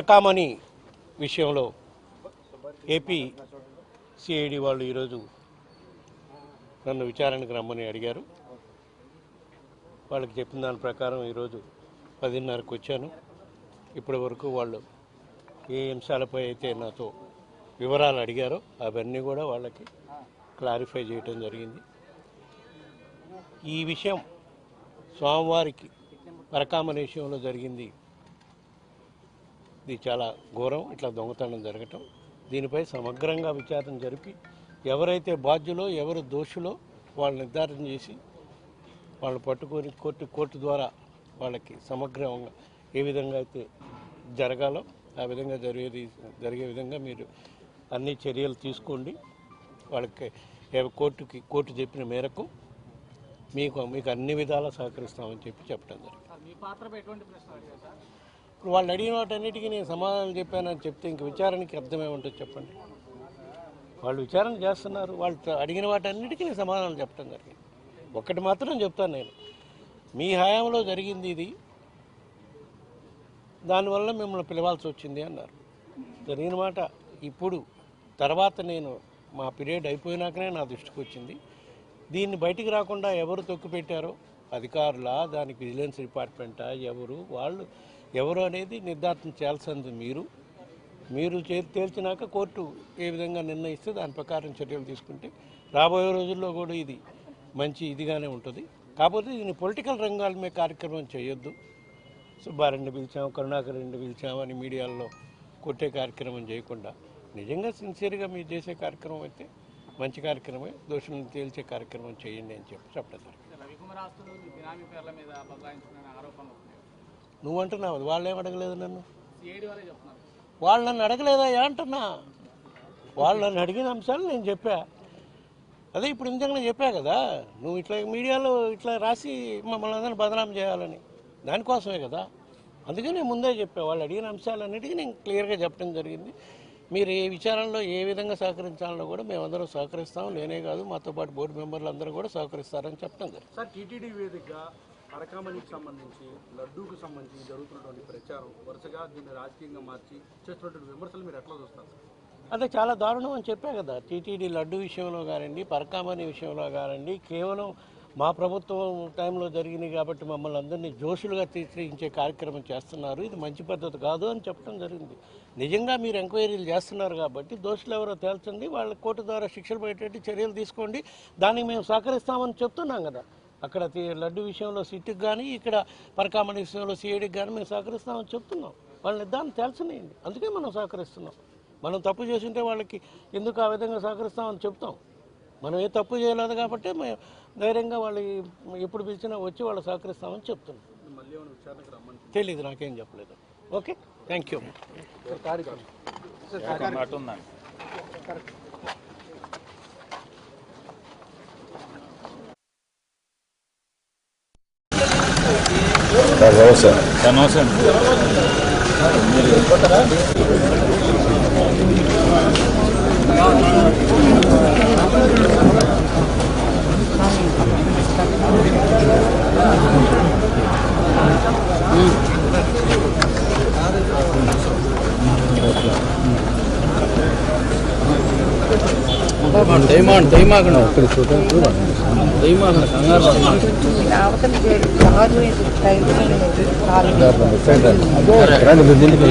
పరకామణి విషయంలో AP CID వాళ్ళు ఈరోజు నన్ను విచారణకు రమ్మని అడిగారు. వాళ్ళకి చెప్పిన దాని ప్రకారం ఈరోజు పదిన్నరకు వచ్చాను. ఇప్పటి వరకు వాళ్ళు ఏ అంశాలపై అయితే నాతో వివరాలు అడిగారో అవన్నీ కూడా వాళ్ళకి క్లారిఫై చేయటం జరిగింది. ఈ విషయం స్వామివారికి పరకామణి విషయంలో జరిగింది ఇది చాలా ఘోరం. ఇట్లా దొంగతనం జరగటం. దీనిపై సమగ్రంగా విచారణ జరిపి ఎవరైతే బాధ్యులో ఎవరు దోషులో వాళ్ళు నిర్ధారణ చేసి వాళ్ళు పట్టుకొని కోర్టు కోర్టు ద్వారా వాళ్ళకి సమగ్రంగా ఏ విధంగా అయితే జరగాలో ఆ విధంగా జరిగేది జరిగే విధంగా మీరు అన్ని చర్యలు తీసుకోండి. వాళ్ళకి కోర్టుకి కోర్టు చెప్పిన మేరకు మీకు మీకు అన్ని విధాలా సహకరిస్తామని చెప్పి చెప్పడం జరిగింది. ఇప్పుడు వాళ్ళు అడిగిన వాటన్నిటికీ నేను సమాధానం చెప్పానని చెప్తే ఇంక విచారణకి అర్థమేముంటుంది చెప్పండి. వాళ్ళు విచారణ చేస్తున్నారు. వాళ్ళు అడిగిన వాటన్నిటికీ నేను సమాధానం చెప్పడం జరిగింది. ఒక్కటి మాత్రం చెప్తాను నేను. మీ హయాంలో జరిగింది ఇది. దానివల్ల మిమ్మల్ని పిలవాల్సి వచ్చింది అన్నారు. జరిగిన మాట ఇప్పుడు తర్వాత నేను మా పీరియడ్ అయిపోయినాకనే నా దృష్టికి వచ్చింది. దీన్ని బయటికి రాకుండా ఎవరు తొక్కు పెట్టారో అధికారుల దానికి విజిలెన్స్ డిపార్ట్మెంటా ఎవరు? వాళ్ళు ఎవరు అనేది నిర్ధారణ చేయాల్సింది మీరు. మీరు చే- తేల్చినాక కోర్టు ఏ విధంగా నిర్ణయిస్తే దాని ప్రకారం చర్యలు తీసుకుంటే రాబోయే రోజుల్లో కూడా ఇది మంచి ఇదిగానే ఉంటుంది. కాకపోతే దీన్ని పొలిటికల్ రంగాల మీద కార్యక్రమం చేయొద్దు. సుబ్బారెడ్డి పిలిచాం కరుణాకర్ రెడ్డి పిలిచామని మీడియాలో కొట్టే కార్యక్రమం చేయకుండా. నిజంగా సిన్సియర్గా మీరు చేసే కార్యక్రమం అయితే మంచి కార్యక్రమమే దోషులను తేల్చే కార్యక్రమం చేయండి అని చెప్పి చెప్పడం జరిగింది రవికుమార్ ఆస్తులు మీ బినామీ పేర్ల మీద బదలాయించుకునే ఆరోపణలు వస్తున్నాయి. నువ్వు అంటున్నావు వాళ్ళేం అడగలేదు నన్ను? సిఐడి వారే చెప్తున్నారు. వాళ్ళు నన్ను అడగలేదా? అంటున్నా? వాళ్ళు నన్ను అడిగిన అంశాలు నేను చెప్పా. అదే ఇప్పుడు ఇంతకుముందు చెప్పా కదా నువ్వు ఇట్లా మీడియాలో ఇట్లా రాసి మమ్మల్ని అందరిని బదనాం చేయాలని. దానికోసమే కదా. అందుకే నేను ముందే చెప్పా. వాళ్ళు అడిగిన అంశాలన్నిటికీ నేను క్లియర్గా చెప్పడం జరిగింది. మీరు ఏ విచారణలో ఏ విధంగా సహకరించాలనో కూడా మేమందరం సహకరిస్తాం. నేనే కాదు మాతో పాటు బోర్డు మెంబర్లు అందరూ కూడా సహకరిస్తారని జరిగింది సార్ టీటీడీ వేదికగా పరకామణికి సంబంధించి లడ్డూకు సంబంధించి జరుగుతున్నటువంటి ప్రచారం వరుసగా దీన్ని రాజకీయంగా మార్చి చేస్తున్నటువంటి విమర్శలు మీరు ఎట్లా చూస్తారు? అదే చాలా దారుణం అని చెప్పా కదా. టీటీడీ లడ్డు విషయంలో కానివ్వండి పరకామణి విషయంలో కానివ్వండి కేవలం మా ప్రభుత్వం టైంలో జరిగింది కాబట్టి మమ్మల్ని అందరినీ జోషులుగా తీర్చించే కార్యక్రమం చేస్తున్నారు. ఇది మంచి పద్ధతి కాదు అని చెప్పడం జరిగింది. నిజంగా మీరు ఎంక్వైరీలు చేస్తున్నారు కాబట్టి దోషులు ఎవరో తేల్చండి వాళ్ళ కోర్టు ద్వారా శిక్షలు పెట్టేట్టు చర్యలు తీసుకోండి దానికి మేము సహకరిస్తామని చెప్తున్నాం కదా. అక్కడ లడ్డు విషయంలో సిట్టుకు కానీ ఇక్కడ పరకామణి విషయంలో సిఐడికి కానీ మేము సహకరిస్తామని చెప్తున్నాం. వాళ్ళని దాన్ని తేల్చనియండి. అందుకే మనం సహకరిస్తున్నాం. మనం తప్పు చేసింటే వాళ్ళకి ఎందుకు ఆ విధంగా సహకరిస్తామని చెప్తాం. మనం ఏ తప్పు చేయలేదు కాబట్టి మేము ధైర్యంగా వాళ్ళు ఎప్పుడు పిలిచినా వచ్చి వాళ్ళు సహకరిస్తామని చెప్తున్నాం. తెలీదు నాకేం చెప్పలేదు. ఓకే? థ్యాంక్ యూ దయమాను దయమాగణ ఒక్కడి చూడ దయమాగణ కంగారు రండి దీనికి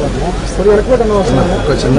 కారు చిన్న